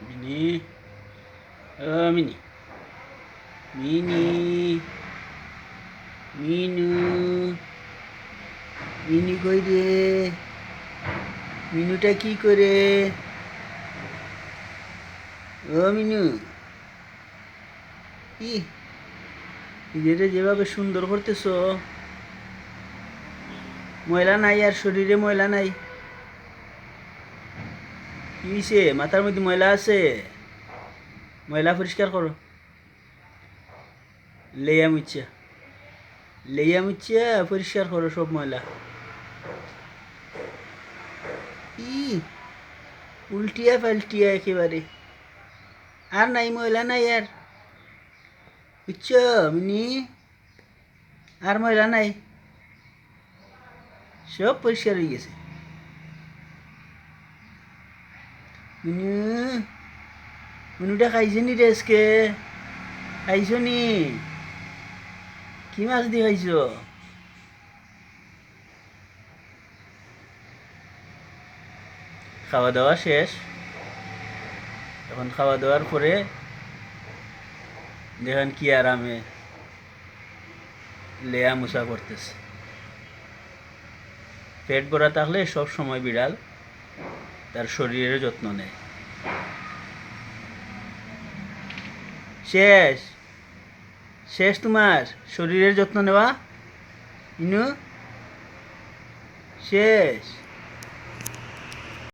Mini ও মিনি মিনি মিনু মিনি কই রে মিনুটা কি করে ও মিনু ই নিজেরে যেভাবে সুন্দর করতেছ ময়লা নাই আর শরীরে ময়লা নাই কি মাথার মধ্যে ময়লা আছে। ময়লা পরিষ্কার করো। লেয়া মুচ্ছা। লেয়া মুচ্ছা, পরিষ্কার করো সব ময়লা। ই, উল্টিয়া পাল্টিয়া একেবারে। আর নাই, ময়লা নাই আর। বুঝছ, মিনি? আর ময়লা নাই। সব পরিষ্কার হয়ে গেছে মিনু মিনুটা খাইছে নি রে খাইছ নি? কি মাছ দিয়ে খাইছ? খাওয়া দাওয়া শেষ। এখন খাওয়া দাওয়ার পরে দেখেন কি আরামে লেয়া মুসা করতেছে। পেট ভরা থাকলে সব সময় বিড়াল তার শরীরের যত্ন নেয়। শেষ। শেষ তোমার শরীরের যত্ন নেওয়া? ইনু? শেষ।